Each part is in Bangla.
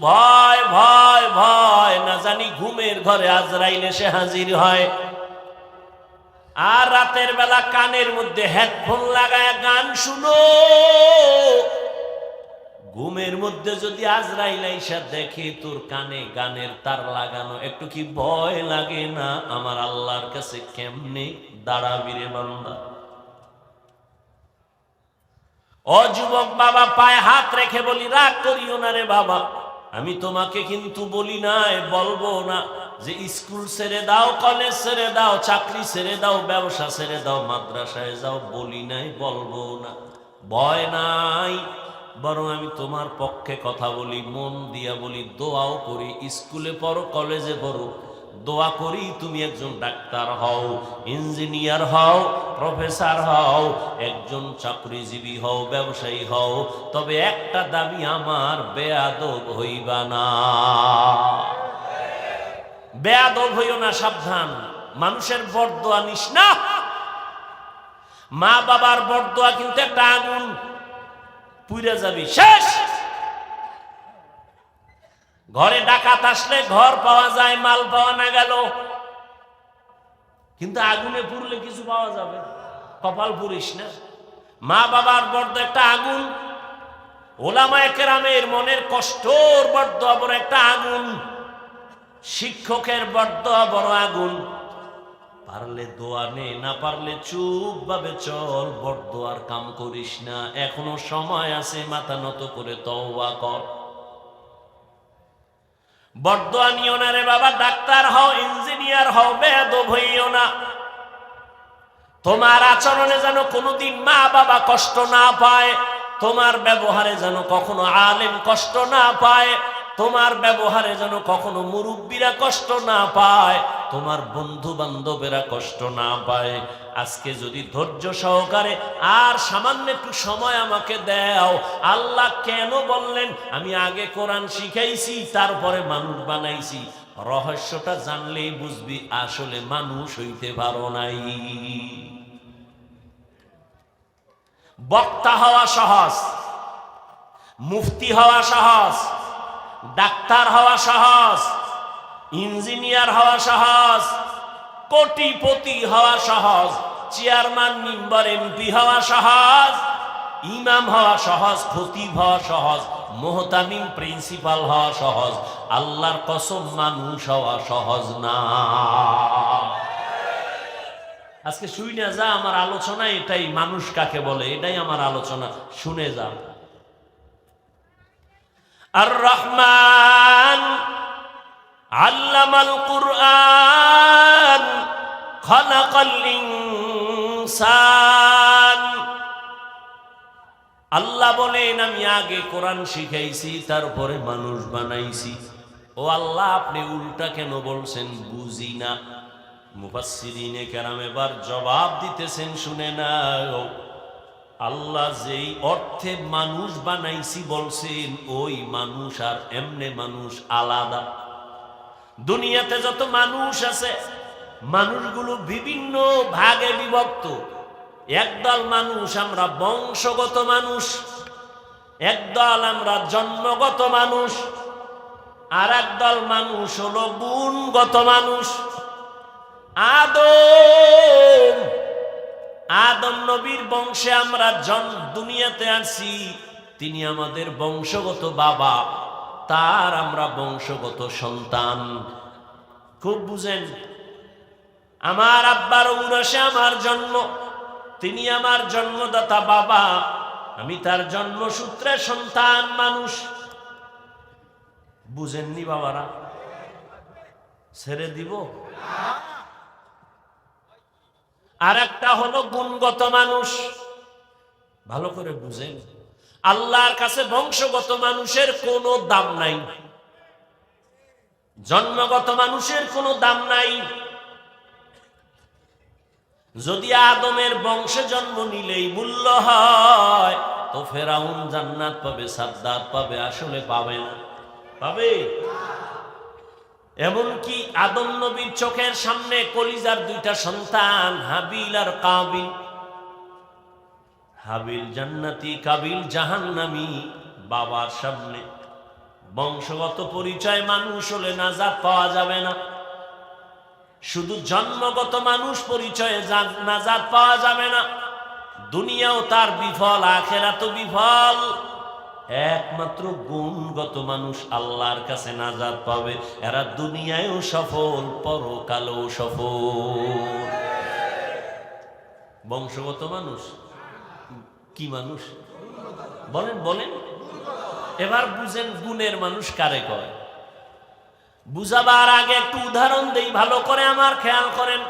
ভয় ভয় ভয় না জানি ঘুমের ঘরে আজরাইল এসে হাজির হয়। আর রাতের বেলা কানের মধ্যে হেডফোন লাগায় গান শুনো। ঘুমের মধ্যে যদি আজরাইল আইসা দেখে তোর কানে গানের তার লাগানো, একটু কি ভয় লাগে না? আমার আল্লাহর কাছে কেমনে দাঁড়াবি রে বান্দা? ও যুবক বাবা, পায়ে হাত রেখে বলি, রাগ করিও না রে বাবা। আমি তোমাকে কিন্তু বলি নাই, বলব না যে স্কুল ছেড়ে দাও, কলেজ ছেড়ে দাও, চাকরি ছেড়ে দাও, ব্যবসা ছেড়ে দাও, মাদ্রাসায় যাও, বলি নাই, বলব না। ভয় নাই, বরং আমি তোমার পক্ষে কথা বলি, মন দিয়া বলি, দোয়াও করি, স্কুলে পড়ো, কলেজে পড়ো। দোয়া করি তুমি একজন ডাক্তার হও, ইঞ্জিনিয়ার হও, প্রফেসর হও, একজন চাকরিজীবী হও, ব্যবসায়ী হও, তবে একটা দাবি আমার, বেয়াদব হইবা না। বেয়াদব হইও না, সাবধান। মানুষের বরদোয়া নিস না। মা বাবার বরদোয়া কিন্তু একটা আগুন, পুইরা যাবি। শেষ! ঘরে ডাকাত আসলে ঘর পাওয়া যায়, মাল পাওয়া না গেল। কিন্তু আগুনে পুড়লে কিছু পাওয়া যাবে। কপাল পুরিস না। মা বাবার বর্দ একটা আগুন, ওলামায় কেরামের মনের কষ্টর বর্দ বড় একটা আগুন, শিক্ষকের বর্দ বড় আগুন। পারলে দোয়া নে, না পারলে চুপ ভাবে চল বড় আর কাম করিস না। এখনও সময় আছে, মাথা নত করে তওবা কর। বর্দোয়া না রে বাবা, ডাক্তার হও, ইঞ্জিনিয়ার হও বেদ হইও না। তোমার আচরণে যেন কোনোদিন মা বাবা কষ্ট না পায়, তোমার ব্যবহারে যেন কখনো আলেম কষ্ট না পায় তোমার ব্যবহারে যেন কখনো মুরব্বীরা কষ্ট না পায়, তোমার বন্ধু বান্ধবেরা কষ্ট না পায়। আজকে যদি ধৈর্য সহকারে আর সামান্য একটু সময় আমাকে দাও, আল্লাহ কেন বললেন, আমি আগে কোরআন শিখাইছি, তারপরে মানুষ বানাইছি। রহস্যটা জানলেই বুঝবি, আসলে মানুষ হইতে পারো নাই। বক্তা হওয়া সহজ, মুফতি হওয়া সহজ ডাক্তার হওয়া সহজ, ইঞ্জিনিয়ার হওয়া সহজ, কোটিপতি হওয়া সহজ, চেয়ারম্যান, মেম্বার, এমপি হওয়া সহজ, ইমাম হওয়া সহজ, খতিব হওয়া সহজ, মোহতামিম প্রিন্সিপাল হওয়া সহজ, আল্লাহর কসম মানুষ হওয়া সহজ না। আজকে শুই না যা, আমার আলোচনা এটাই, মানুষ কাকে বলে? এটাই আমার আলোচনা, শুনে যা আর রহমান আল্লামাল কুরআন, খলাকাল আল্লাহ বলেন, আমি আগে কোরআন শিখাইছি, তারপরে মানুষ বানাইছি। ও আল্লাহ, আপনি উল্টা কেন বলছেন? বুঝি না। মুফাসসিরিনে কেরাম এবার জবাব দিতেছেন, শুনে না আল্লাহ যেই অর্থে মানুষ বানাইছি বলছেন, ওই মানুষ আর এমনে মানুষ আলাদা। দুনিয়াতে যত মানুষ আছে, মানুষগুলো বিভিন্ন ভাগে বিভক্ত। একদল মানুষ আমরা বংশগত মানুষ, একদল আমরা জন্মগত মানুষ, আর একদল মানুষ হলো গুণগত মানুষ। আদম আদম নবীর বংশে আমরা জন দুনিয়াতে আছি তিনি আমাদের বংশগত বাবা, তার আমরা বংশগত সন্তান। খুব বুঝেন, আমার আব্বার উরসে আমার জন্ম, তিনি আমার জন্মদাতা বাবা, আমি তার জন্মসূত্রে সন্তান মানুষ। বুঝেননি বাবারা? ছেড়ে দিব? আর একটা হলো গুণগত মানুষ। ভালো করে বুঝেন। আল্লাহর কাছে বংশগত মানুষের কোনো দাম নাই। জন্মগত মানুষের কোনো দাম নাই। যদি আদমের বংশে জন্ম নিলেই মূল্য হয়, তো ফেরাউন জান্নাত পাবে, সাদ্দাত পাবে, আসলে পাবে না। পাবে? এমনকি আদম নবীর চোখের সামনে কলিজার দুইটা সন্তান, হাবিল আর কাবিল। হাবিল জান্নাতি, কাবিল জাহান্নামি বাবার সামনে। বংশগত পরিচয় মানুষ হলে নাজাত পাওয়া যাবে না। শুধু জন্মগত মানুষ পরিচয়ে নাজাত পাওয়া যাবে না। দুনিয়াও তার বিফল আখেরা তো বিফল। একমাত্র গুণগত মানুষ আল্লাহর কাছে নাজাত পাবে। এরা দুনিয়ায়ও সফল, পরকালেও সফল। বংশগত মানুষ? কি মানুষ? বলেন বলেন। এবার বুঝেন গুণের মানুষ কারে কয়। বুঝাবার আগে একটু উদাহরণ দেই, ভালো করে আমার খেয়াল করেন।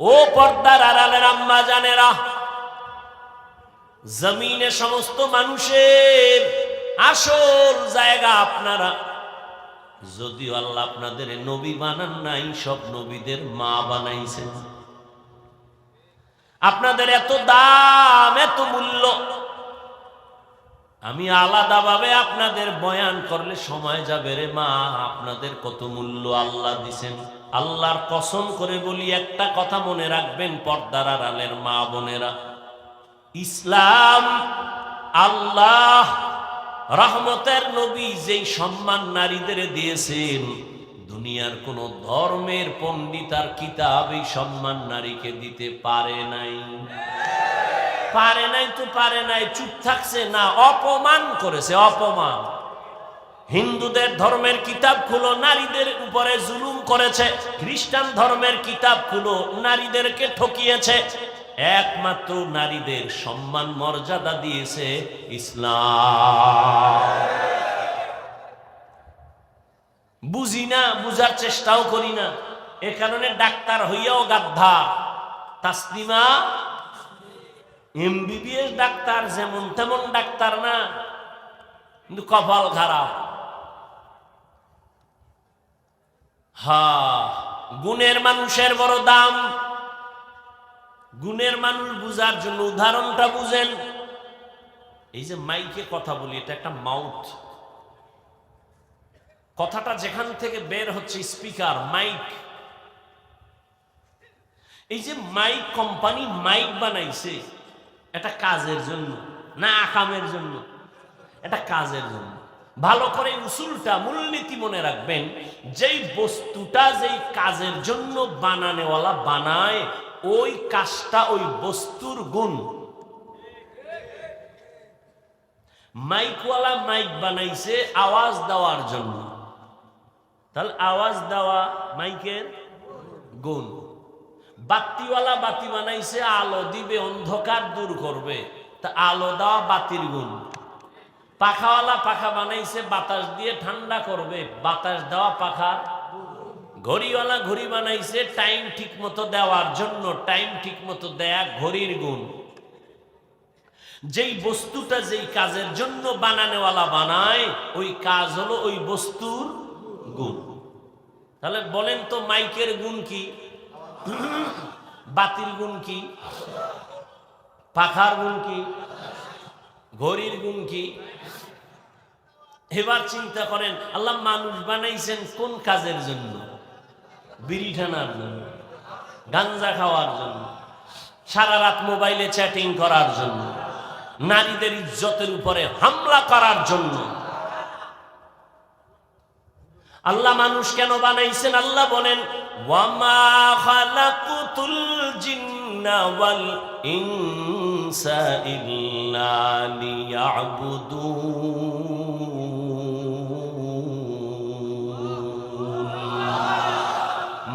ও পর্দার আড়ালের আম্মা জানেরা জমিনে সমস্ত মানুষের আসল জায়গা আপনারা। যদিও আল্লাহ আপনাদের নবী বানান নাই, সব নবীদের মা বানাইছেন। আপনাদের এত দাম, এত মূল্য। আমি আলাদাভাবে আপনাদের বয়ান করলে সময় যাবে রে মা, আপনাদের কত মূল্য আল্লাহ দিছেন। আল্লাহর কসম করে বলি, একটা কথা মনে রাখবেন, পর্দার আড়ালের মা বোনেরা। ইসলাম, আল্লাহ, রহমতের নবী যেই সম্মান নারীদের দিয়েছেন, দুনিয়ার কোন ধর্মের পণ্ডিত আর কিতাব এই সম্মান নারীকে দিতে পারে নাই। পারে নাই তো পারে নাই, চুপ থাকছে না, অপমান করেছে, অপমান। হিন্দুদের ধর্মের কিতাব খুলো নারীদের উপরে জুলুম করেছে, খ্রিস্টান ধর্মের কিতাব খুলো নারীদেরকে ঠকিয়েছে একমাত্র নারীদের সম্মান মর্যাদা দিয়েছে ইসলাম। বুঝি না, বুঝার চেষ্টাও করি না। এ কারণে ডাক্তার হইয়াও গাদ্ধা তাসলিমা, এমবিবিএস ডাক্তার যেমন তেমন ডাক্তার না, কিন্তু কপাল খারাপ। হা, গুণের মানুষের বড় দাম। গুণের মানুষ বুঝার জন্য উদাহরণটা বুঝেন। এই যে মাইকে কথা বলি, এটা একটা মাউথ। কথাটা যেখান থেকে বের হচ্ছে স্পিকার, মাইক। এই যে মাইক কোম্পানি মাইক বানাইছে, এটা কাজের জন্য, না আকামের জন্য, এটা কাজের জন্য। ভালো করে উসুলটা, মূলনীতি মনে রাখবেন, যেই বস্তুটা যেই কাজের জন্য বানানেওয়ালা বানায় ওই কাজটা ওই বস্তুর গুণ। মাইকওয়ালা মাইক বানাইছে আওয়াজ দেওয়ার জন্য। তাহলে আওয়াজ দেওয়া মাইকের গুণ। বাতিওয়ালা বাতি বানাইছে, আলো দিবে, অন্ধকার দূর করবে। তা আলো দেওয়া বাতির গুণ। পাখাওয়ালা পাখা বানাইছে, বাতাস দিয়ে ঠান্ডা করবে। বাতাস দেওয়া পাখা ঘড়িওয়ালা ঘড়ি বানাইছে টাইম ঠিক মতো দেওয়ার জন্য টাইম ঠিক মতো দেয়া ঘড়ির গুণ। যেই বস্তুটা যেই কাজের জন্য বানানেওয়ালা বানায়, ওই কাজ হলো ওই বস্তুর গুণ। তাহলে বলেন তো মাইকের গুণ কি? বাতির গুণ কি? পাখার গুণ কি? ঘড়ির গুণ কি? এবার চিন্তা করেন, আল্লাহ মানুষ বানাইছেন কোন কাজের জন্য? বিড়ি টানার জন্য, গাঞ্জা খাওয়ার জন্য, সারা রাত মোবাইলে চ্যাটিং করার জন্য, নারীদের ইজ্জতের উপরে হামলা করার জন্য। আল্লাহ মানুষ কেন বানাইছেন? আল্লাহ বলেন, ওয়ামা খালাকুতুল ইল্লা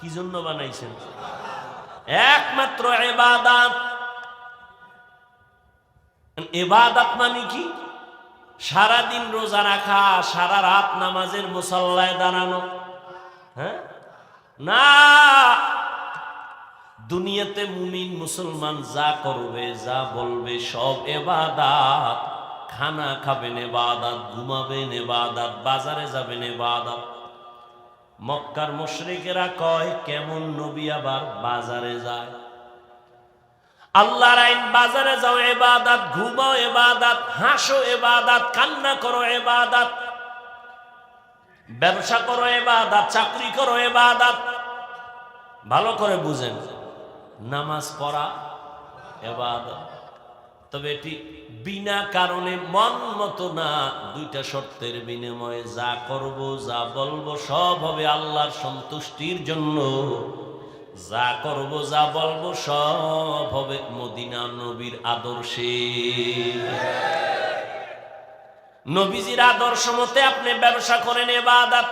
কি জন্য বানাইছেন? একমাত্র এবাদাত। এবাদাত মানে কি? সারাদিন রোজা রাখা, সারা রাত নামাজের মুসল্লায় দাঁড়ানো। হ্যাঁ? না। দুনিয়াতে মুমিন মুসলমান যা করবে, যা বলবে, সব এবাদাত। খানা খাবেন এবাদাত, ঘুমাবেন এবাদাত, বাজারে যাবেন এবাদাত। মক্কার মুশরিকেরা কয়, কেমন নবী আবার বাজারে যায়? আল্লাহর আইন, বাজারে যাও, এবাদাত, ঘুমাও, এবাদাত, হাসো, এবাদাত, কান্না করো, এবাদাত, ব্যবসা করো, এবাদাত, চাকরি করো, এবাদাত। ভালো করে বুঝেন, নামাজ পড়া, এবাদত। তবে এটি বিনা কারণে মন মতো না, দুইটা শর্তের বিনিময়ে যা করব, যা বলব, সব হবে আল্লাহর সন্তুষ্টির জন্য। যা করব, যা বলব, সব হবে মদিনা নবীর আদর্শে। নবীজির আদর্শ মতে আপনি ব্যবসা করেন এবাদাত,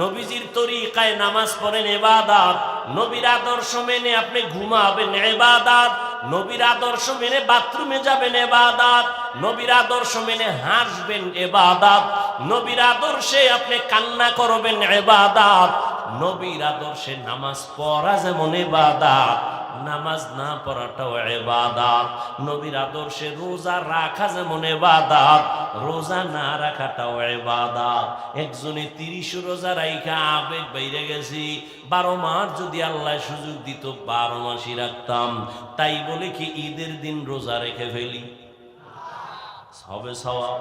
নবীজির তরিকায় নামাজ পড়েন এবাদাত। নবীর আদর্শ মেনে আপনি ঘুমাবেন এবাদাত নবীর আদর্শ মেনে বাথরুমে যাবেন এবাদাত নবীর আদর্শ মেনে হাসবেন এবাদাত নবীর আদর্শে আপনি কান্না করবেন এবাদাত নবীর আদর্শে নামাজ পড়া যেমন এবাদাত নামাজ না পড়াটাও এবাদাত নবীর আদর্শে রোজা রাখা যেমন এবাদাত রোজা না রাখাটাও এবাদাত একজনে তিরিশ রোজা রাইখা আবেগ বাইরে গেছি, বারো মাস যদি আল্লাহ সুযোগ দিত, বারো মাসই রাখতাম। তাই বলে কি ঈদের দিন রোজা রেখে ফেলি? হবে সওয়াব।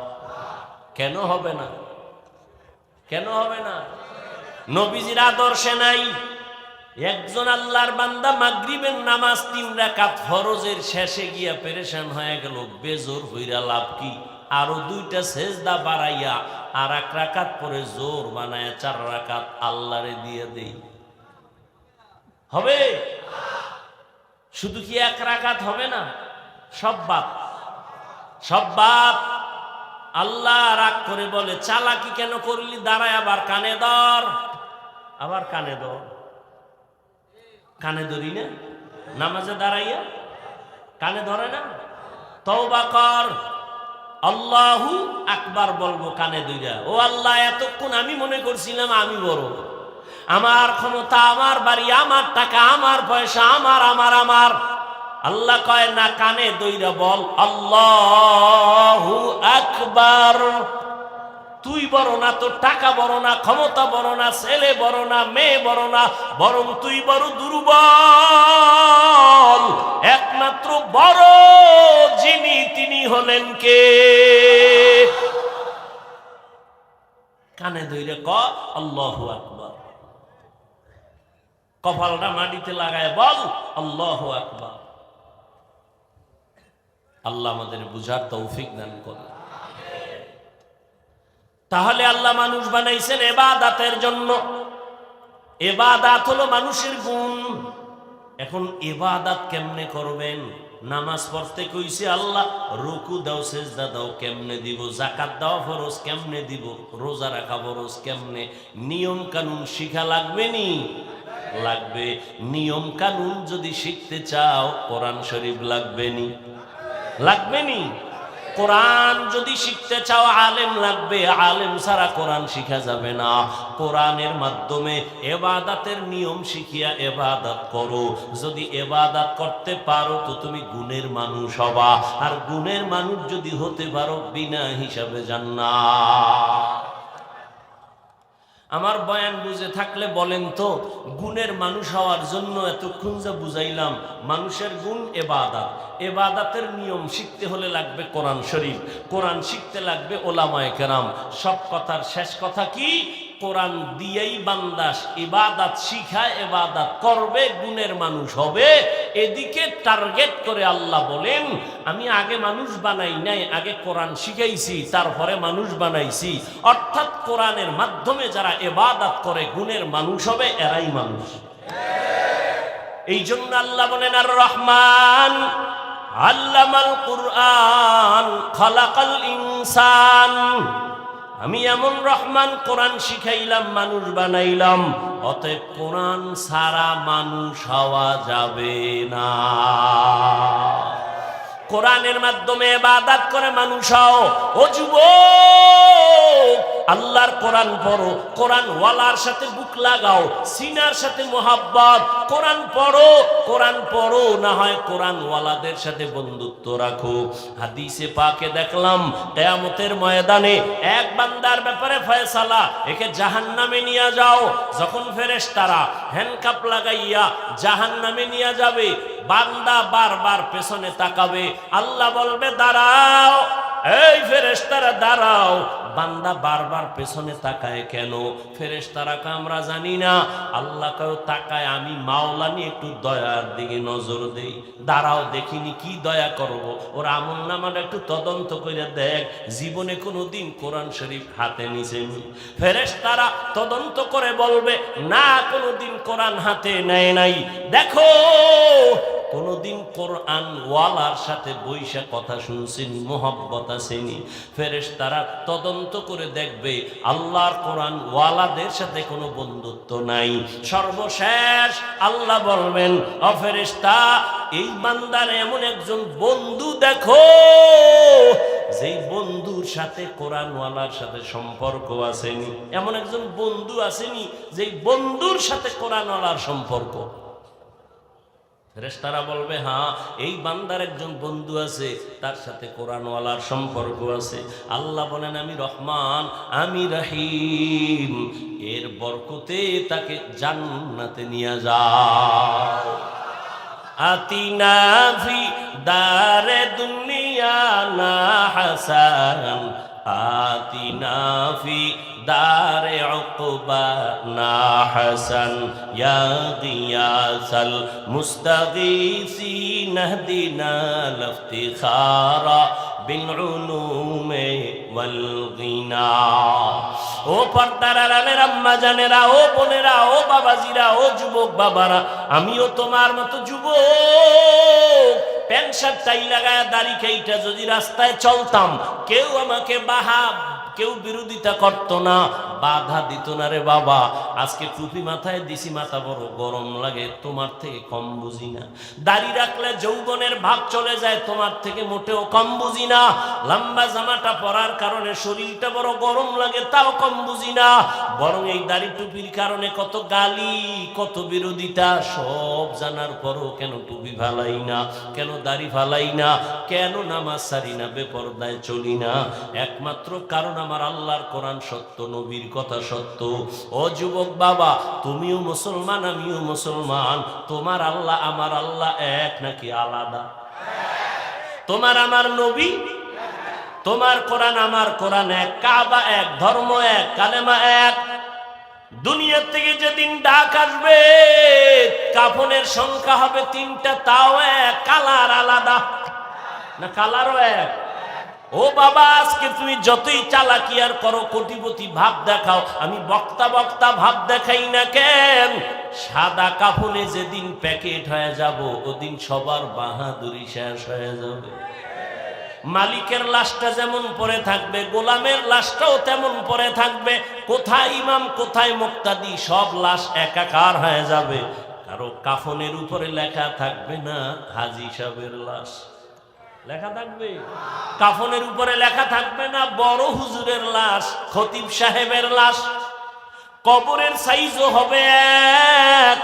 কেন হবে না? কেন হবে না? নবীজির আদর্শে নাই। একজন আল্লাহর বান্দা মাগরিবের নামাজ তিন রাকাত ফরজের শেষে গিয়া পেরেশান হয়ে গেল, বেজোর হইরা লাভ কি? আরও দুইটা সেজদা বাড়াইয়া আর এক রাকাত পরে জোর বানায়া চার রাকাত আল্লাহরে দিয়ে দেই। হবে? শুধু কি এক রাকাত হবে না? সব বাপ সব বাপ আল্লাহ রাগ করে বলে, চালাকি কেন করলি? দাঁড়ায় আবার কানে ধর। আবার কানে ধর। কানে ধরি না? নামাজে দাঁড়াইয়া? কানে ধরে না? তওবা কর। আল্লাহু আকবার বলব কানে দুইরা ও আল্লাহ, এতক্ষণ আমি মনে করছিলাম আমি বড়। আমার ক্ষমতা আমার বাড়ি, আমার টাকা, আমার পয়সা, আমার আমার আমার। আল্লাহ কয়, না, কানে দইরা বল। আল্লাহু আকবার। তুই বড় না, তোর টাকা বড় না, ক্ষমতা বড় না, ছেলে বড় না, মেয়ে বড় না, বরং তুই বড় দুর্বল। একমাত্র বড় যিনি, তিনি হলেন কে? কানে ধইরে ক, আল্লাহু আকবার। কপালটা মাটিতে লাগায় বল, আল্লাহু আকবার। আল্লাহ আমাদের বুঝার তৌফিক দান করে তাহলে আল্লাহ মানুষ বানাইছেন এবাদাতের জন্য। এবাদাত হলো মানুষের গুণ। এখন এবাদাত কেমনে করবেন? নামাজ পড়তে কইছে আল্লাহ, রুকু দাও, সেজদা দাও, কেমনে দিব? জাকাত দাও ফরজ কেমনে দিব? রোজা রাখা ফরজ কেমনে? নিয়ম কানুন শিখা লাগবে নি? লাগবে। নিয়ম কানুন যদি শিখতে চাও, কোরআন শরীফ লাগবে নি? লাগবে নি? কোরআন যদি শিখতে চাও, আলেম লাগবে। আলেম ছাড়া কোরআন শিখা যাবে না। কোরআনের মাধ্যমে এবাদাতের নিয়ম শিখিয়া এবাদাত করো। যদি এবাদাত করতে পারো, তো তুমি গুণের মানুষ হবা। আর গুণের মানুষ যদি হতে পারো, বিনা হিসাবে জান্না আমার বয়ান বুঝে থাকলে বলেন তো, গুণের মানুষ হওয়ার জন্য এতক্ষণ যা বুঝাইলাম, মানুষের গুণ এবাদাত। এবাদাতের নিয়ম শিখতে হলে লাগবে কোরআন শরীফ, কোরআন শিখতে লাগবে ওলামায় কেরাম। সব কথার শেষ কথা কি? কোরআন দিয়েই বান্দাস ইবাদাত শিখায় এবাদাত করবে, গুণের মানুষ হবে। এদিকে টার্গেট করে আল্লাহ বলেন, আমি আগে মানুষ বানাই নাই, আগে কোরআন শিখাইছি, তারপরে মানুষ বানাইছি। অর্থাৎ কোরআনের মাধ্যমে যারা এবাদাত করে, গুণের মানুষ হবে, এরাই মানুষ। এই জন্য আল্লাহ বলেন, আর রহমান আল্লামাল কুরআন খালাকাল ইনসান আমি এমন রহমান কোরআন শিখাইলাম, মানুষ বানাইলাম, অতএব কোরআন সারা মানুষ হওয়া যাবে না। কোরআনের মাধ্যমে বাদাত করে মানুষ হও। ও যুবক আল্লাহর কোরআন পড়ো কোরআন ওয়ালার সাথে বুক লাগাও, সিনার সাথে মোহাব্বত। কোরআন পড়ো কোরআন পড়ো, না হয় কোরআন ওয়ালাদের সাথে বন্ধুত্ব রাখো। হাদিসে পাকে দেখলাম, কেয়ামতের ময়দানে এক বান্দার ব্যাপারে ফয়সালা, একে জাহান্নামে নিয়ে যাও। যখন ফেরেশ তারা হ্যান্ডকাপ লাগাইয়া জাহান্নামে নিয়ে যাবে, বান্দা বারবার পেছনে তাকাবে। আল্লাহ বলবে, দাঁড়াও। এই ফেরেশতারা, দাঁড়াও। বান্দা বারবার পেছনে তাকায় কেন? ফেরেশতারাকে আমরা জানি না। আল্লাহকেও তাকায়, আমি মাওলা নিয়ে একটু দয়ার দিকে নজর দেই। দাঁড়াও, দেখিনি কি দয়া করব। ওর আমল নামাটা একটু তদন্ত করে দেখ। জীবনে কোনো দিন কোরআন শরীফ হাতে নিছেনি ফেরেশতারা তদন্ত করে বলবে, না কোনো দিন কোরআন হাতে নেয় নাই। দেখো কোনদিন কোরআন ওয়ালার সাথে বৈশা কথা শুনছেন, মোহাব্বত আসেনি ফেরেশ তারা তদন্ত করে দেখবে আল্লাহর কোরআন ওয়ালাদের সাথে কোনো বন্ধুত্ব নাই। সর্বশেষ আল্লাহ বলবেন অফেরেস্তা এই বান্দার এমন একজন বন্ধু দেখো যেই বন্ধুর সাথে কোরআনওয়ালার সাথে সম্পর্ক আসেনি এমন একজন বন্ধু আসেনি যেই বন্ধুর সাথে কোরআনওয়ালার সম্পর্ক। ফেরেশতারা বলবে হ্যাঁ এই বান্দার একজন বন্ধু আছে, তার সাথে কোরআনওয়ালার সম্পর্ক আছে। আল্লাহ বলেন, আমি রহমান, আমি রাহিম, এর বরকতে তাকে জান্নাতে নিয়ে যাও। আতিনা ফি দারে দুনিয়া না হাসান আতিনা ফি দারে উকবা না হাসান ইয়া গিয়াসাল মুস্তাগীসিন হদিনা বিলউলুমে ওয়াল গিনা ও পর্দার আড়ালের আম্মা জানেরা, ও বোনেরা, ও বাবাজিরা, ও যুবক বাবারা, আমিও তোমার মতো যুবক। প্যান্ট শার্ট চাই লাগায় দাড়ি খেয়েটা যদি রাস্তায় চলতাম, কেউ আমাকে বাহা কেউ বিরোধিতা করত না, বাধা দিত না রে বাবা। আজকে টুপি মাথায় দিছি, মাথা বড় গরম লাগে, তোমার থেকে কম বুঝি না। দাড়ি রাখলে যৌবনের ভাব চলে যায়, তোমার থেকে মোটেও কম বুঝি না। লম্বা জামাটা পরার কারণে শরীরটা বড় গরম লাগে, তাও কম বুঝি না। বরং এই দাড়ি টুপির কারণে কত গালি, কত বিরোধিতা, সব জানার পরও কেন টুপি ফালাই না, কেন দাড়ি ফালাই না, কেন নামাজ সারি না, বেপরদায় চলি না। একমাত্র কারণ আমার আল্লাহর কোরআন সত্য, নবীর কথা সত্য। ও যুবক বাবা, তুমিও মুসলমান, আমিও মুসলমান। তোমার আল্লাহ আমার আল্লাহ এক নাকি আলাদা? তোমার আমার নবী? তোমার কোরআন আমার কোরআন এক, কাবা এক, ধর্ম এক, কালেমা এক। দুনিয়ার থেকে যেদিন ডাক আসবে, কাফনের সংখ্যা হবে তিনটা, তাও এক, কালার আলাদা। না, কালারও এক? ও বাবা, আজকে তুমি যতই চালাকি আর করো, কোটিপতি ভাব দেখাও। আমি বক্তা বক্তা ভাব দেখাই না কেন? সাদা কাফনে যেদিন প্যাকেট হয়ে যাব, ওদিন সবার বাহাদুরি শেষ হয়ে যাবে। মালিকের লাশটা যেমন পরে থাকবে, গোলামের লাশটাও তেমন পরে থাকবে। কোথায় ইমাম, কোথায় মুক্তাদি, সব লাশ একাকার হয়ে যাবে। কারও কাফনের উপরে লেখা থাকবে না, হাজি সাহেবের লাশ। লেখা থাকবে? কাফনের উপরে লেখা থাকবে না, বড় হুজুরের লাশ, খতিব সাহেবের লাশ। কবরের সাইজও হবে এক।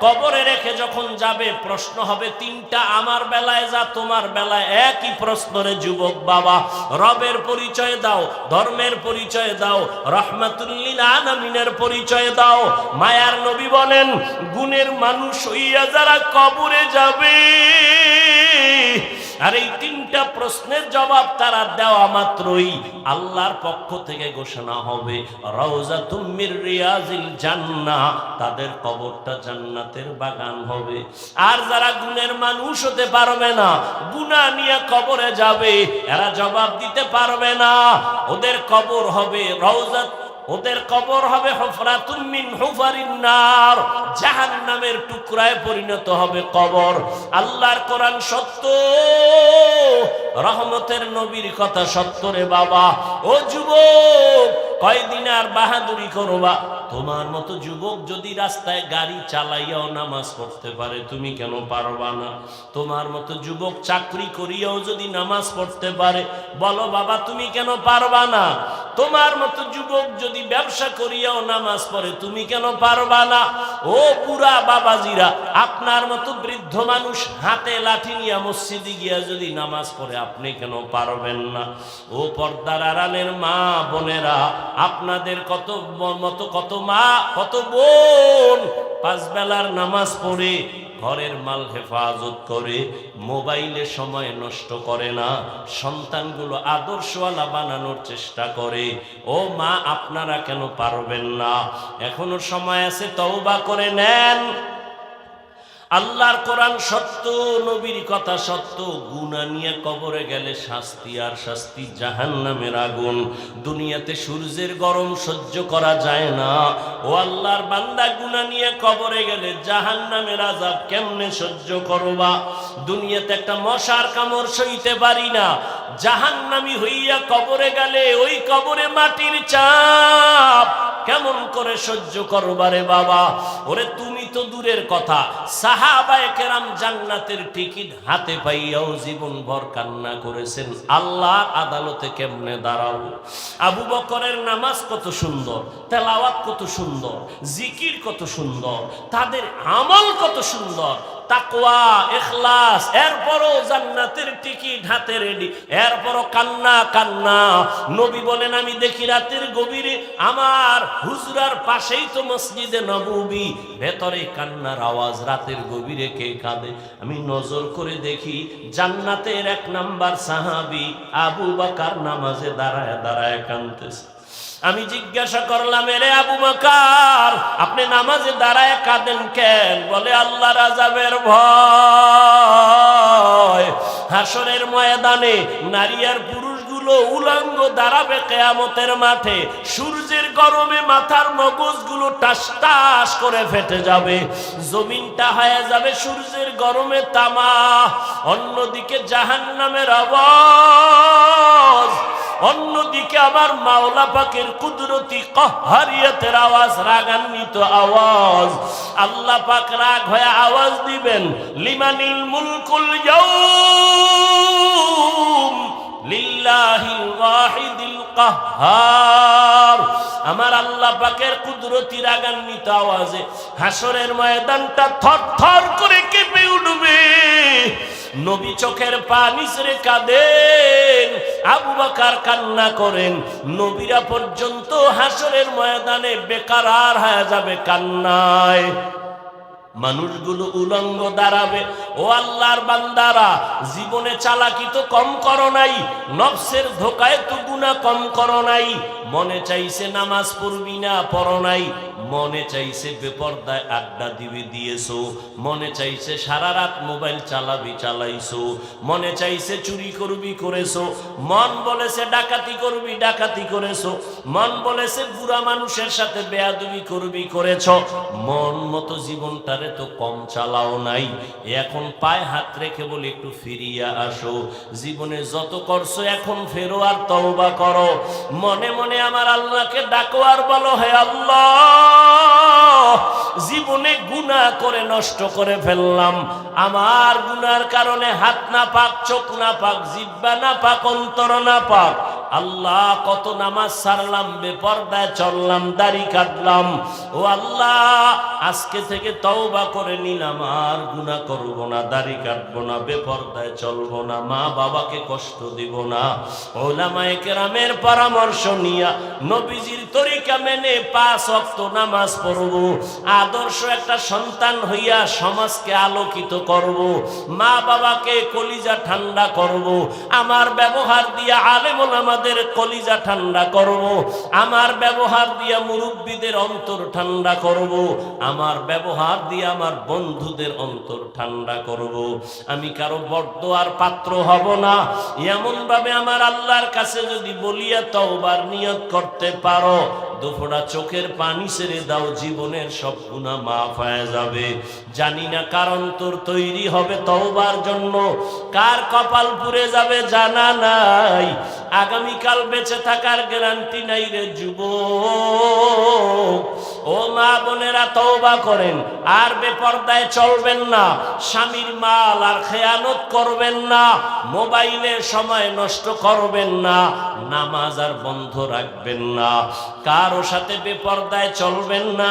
কবরে রেখে যখন যাবে, প্রশ্ন হবে, তিনটা আমার বেলায় যা, তোমার বেলায় একই প্রশ্ন রে যুবক বাবা। রবের পরিচয় দাও, ধর্মের পরিচয় দাও, রহমাতুল্লিল আনামিনের পরিচয় দাও। মায়ার নবী বলেন, গুণের মানুষ হইয়া যারা কবরে যাবে আর এই তিনটা প্রশ্নের জবাব তারা দেওয়া মাত্রই আল্লাহর পক্ষ থেকে ঘোষণা হবে। রওজা তুমির রিয়াজিল জান্নাহ, তাদের কবরটা জান্নাতের বাগান হবে। আর যারা গুণের মানুষ হতে পারবে না গুণা নিয়ে কবরে যাবে, এরা জবাব দিতে পারবে না। ওদের কবর হবে রওজা ওদের কবর হবে হফরাতুন মিন হুফারিন নার। জাহান্নামের টুকরায় পরিণত হবে কবর। আল্লাহর কোরআন সত্য। রহমতের নবীর কথা সত্য রে বাবা। ও যুবক, কয়দিন আর বাহাদুরি করবা? তোমার মতো যুবক যদি রাস্তায় গাড়ি চালাইয়াও নামাজ পড়তে পারে, তুমি কেন পারবা না? তোমার মতো যুবক চাকরি করিয়াও যদি নামাজ পড়তে পারে, বলো বাবা, তুমি কেন পারবা না? তোমার মতো যুবক যদি ব্যবসা করিয়াও নামাজ পড়ে, তুমি কেন পারবা না? ও পুরা বাবাজিরা, আপনার মতো বৃদ্ধ মানুষ হাতে লাঠি নিয়ে মসজিদে গিয়া যদি নামাজ পড়ে, আপনি কেন পারবেন না? ও পর্দার আড়ালের মা বোনেরা, আপনাদের কত মতো কত মা, কত বোন পাঁচ বেলার নামাজ পড়ে, ঘরের মাল হেফাজত করে, মোবাইলে সময় নষ্ট করে না, সন্তানগুলো আদর্শওয়ালা বানানোর চেষ্টা করে। ও মা আপনারা কেন পারবেন না? এখনও সময় আছে তওবা করে নেন। আল্লাহর কোরআন সত্য, নবীর কথা সত্য গুণা নিয়ে কবরে গেলে শাস্তি আর শাস্তি জাহান নামের আগুন। দুনিয়াতে সূর্যের গরম সহ্য করা যায় না। ও আল্লাহর বান্দা গুণা নিয়ে কবরে গেলে জাহান নামের আজাব কেমনে সহ্য করবা? দুনিয়াতে একটা মশার কামড় সইতে পারি না। জাহান্নামি হইয়া কবরে গেলে ওই কবরে মাটির চাপ কেমন করে সহ্য করবারে বাবা? ওরে তুমি তো দূরের কথা। সাহাবায়ে কেরাম জান্নাতের টিকিট হাতে পাইয়াও জীবন ভর কান্না করেছেন। আল্লাহ আদালতে কেমনে দাঁড়াবো? আবু বকরের নামাজ কত সুন্দর, তেলাওয়াত কত সুন্দর, জিকির কত সুন্দর, তাদের আমল কত সুন্দর, তাকওয়া, ইখলাস, এরপরও জান্নাতের টিকিট হাতে রেডি এরপরও কান্না কান্না। নবী বলেন, আমি দেখি রাতের গভীরে আমার হুজরার পাশেই তো মসজিদে নববী, ভেতরে কান্নার আওয়াজ রাতের গভীরে কে কাঁদে? আমি নজর করে দেখি জান্নাতের এক নাম্বার সাহাবি আবু বাকার নামাজে দাঁড়ায় দাঁড়ায় কাঁদতেছে। আমি জিজ্ঞাসা করলাম, এরে আবু বকর, আপনি নামাজে দাঁড়ায় কাঁদেন কেন? বলে, আল্লাহ রাজাবের ভয়। হাসরের ময়দানে নারী আর পুরুষগুলো উলাঙ্গ দাঁড়াবে কেয়ামতের মাঠে। সূর্যের গরমে মাথার মগজগুলো টাস টাস করে ফেটে যাবে। জমিনটা হয়ে যাবে সূর্যের গরমে তামা। অন্যদিকে জাহান্নামের আওয়াজ। অন্যদিকে আমার মাওলা পাকের কুদরতি কহারিয়তের আওয়াজ, রাগান্বিত আওয়াজ। আল্লাহ পাক রাগ হয়ে আওয়াজ দিবেন, লিমানিল মুলকুল ইয়াউম। আমার আল্লাহ পাকের কুদরতি রাগান্বিত আওয়াজে হাসরের ময়দানটা থর থর করে কেঁপে উঠবে। নবী চোখের পানি ছেড়ে কাঁদেন, আবু বাকার কান্না করেন। নবীরা পর্যন্ত হাসরের ময়দানে বেকার আর হয়ে যাবে কান্নায়। মানুষগুলো উলঙ্গ দাঁড়াবে। ও আল্লাহর বান্দারা, জীবনে চালাকি তো কম করো নাই, নফসের ধোকায় তো গুণা কম করো নাই, মনে চাইছে নামাজ পড়বি না, পড়ো নাই। মনে চাইছে বেপর্দায় আড্ডা দিবি দিয়েছ। মনে চাইছে সারা রাত মোবাইল চালাবি চালাইছো। মনে চাইছে চুরি করবি করেছ। মন বলেছে ডাকাতি করবি ডাকাতি করেছ। মন বলেছে বুড়া মানুষের সাথে বেয়াদবি করবি করেছ। মন মতো জীবনটারে তো কম চালাও নাই। এখন পায়ে হাত রেখে বলে একটু ফিরিয়া আসো। জীবনে যত করছ এখন ফেরো আর তওবা করো। মনে মনে আমার আল্লাহকে ডাকো আর বলো, হে আল্লাহ! জীবনে গুণা করে নষ্ট করে ফেললাম। আমার গুনার কারণে হাত না পাক, চোখ না পাক, জিব্বা না পাক, অন্তর না পাক আল্লাহ, কত নামাজ সারলাম, বেপর্দায় চললাম, দাড়ি কাটলাম। ও আল্লাহ, আজকে থেকে তওবা করে নিলাম, আর গুনাহ করব না, দাড়ি কাটবো না, বেপর্দায় চলবো না, মা বাবাকে কষ্ট দিব না। ওলামায়ে কেরামের পরামর্শ নিয়া নবীজির তরিকা মেনে পাঁচ ওয়াক্ত নামাজ পড়ব। আদর্শ একটা সন্তান হইয়া সমাজকে আলোকিত করব। মা বাবাকে কলিজা ঠান্ডা করব। আমার ব্যবহার দিয়া আলেমুল আমাদের কলিজা ঠান্ডা করব, আমার ব্যবহার দিয়া মুরব্বীদের অন্তর ঠান্ডা করব, আমার ব্যবহার দিয়ে আমার বন্ধুদের অন্তর ঠান্ডা করব। আমি কারও বড্ড আর পাত্র হব না এমন ভাবে আমার আল্লাহর কাছে যদি বলিয়া তওবার নিয়ত করতে পারো, দুফোড়া চোখের পানি ছেড়ে দাও, জীবনের সব গুণা মাফ হয়ে যাবে। জানি না কারণ তোর তৈরি হবে তওবার জন্য। কার কপাল পুড়ে যাবে জানা নাই। আগামীকাল বেঁচে থাকার গ্যারান্টি নাই রে যুব ও মা বোনেরা তওবা করেন, আর বেপর্দায় চলবেন না। স্বামীর মাল আর খেয়ানত করবেন না। মোবাইলে সময় নষ্ট করবেন না। নামাজ আর বন্ধ রাখবেন না। কারও সাথে বেপর্দায় চলবেন না।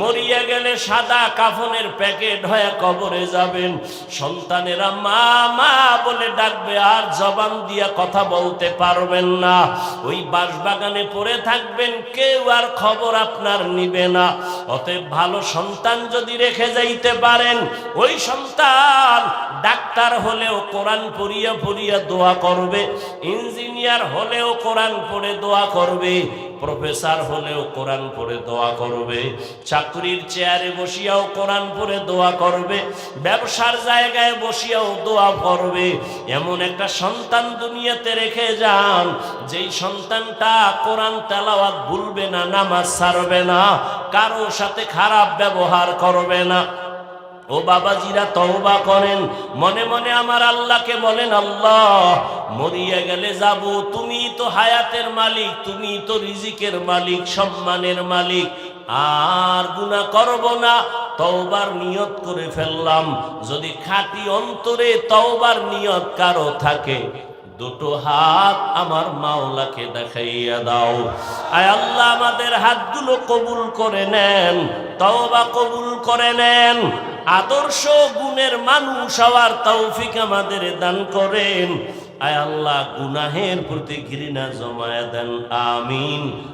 মরিয়া গেলে সাদা কাফনের প্যাকেট হয়ে কবরে যাবেন। সন্তানেরা মা মা বলে ডাকবে, আর জবান দিয়া কথা বলতে পারবেন না। ওই বাঁশবাগানে পড়ে থাকবেন, কেউ আর খবর আপনার নিবে না। অতএব ভালো সন্তান যদি রেখে যাইতে পারেন, ওই সন্তান ডাক্তার হলেও কোরআন পড়িয়া পড়িয়া দোয়া করবে, ইঞ্জিনিয়ার হলেও কোরআন পড়ে দোয়া করবে, প্রফেসর হলেও কোরআন পড়ে দোয়া করবে, চাকরির চেয়ারে বসিয়াও কোরআন পড়ে দোয়া করবে, ব্যবসার জায়গায় বসিয়াও দোয়া করবে। এমন একটা সন্তান দুনিয়াতে রেখে যান, যেই সন্তানটা কোরআন তেলাওয়াত ভুলবে না, নামাজ ছাড়বে না, কারও সাথে খারাপ ব্যবহার করবে না। ও বাবাজিরা তওবা করেন, মনে মনে আমার আল্লাহকে বলেন, আল্লাহ, মরিয়া গেলে যাব তুমি তো হায়াতের মালিক তুমি তো রিজিকের মালিক, সম্মানের মালিক আর গুনাহ করব না, তওবার নিয়ত করে ফেললাম। যদি খাঁটি অন্তরে তওবার নিয়ত কারও থাকে, দুটো হাত আমার মাওলাকে দেখাইয়া দাও। আয় আল্লাহ, আমাদের হাতগুলো কবুল করে নেন, তওবা কবুল করে নেন। আদর্শ গুণের মানুষ হওয়ার তৌফিক আমাদের দান করেন। আয় আল্লাহ, গুনাহের প্রতি ঘৃণা জমায়া দেন, আমিন।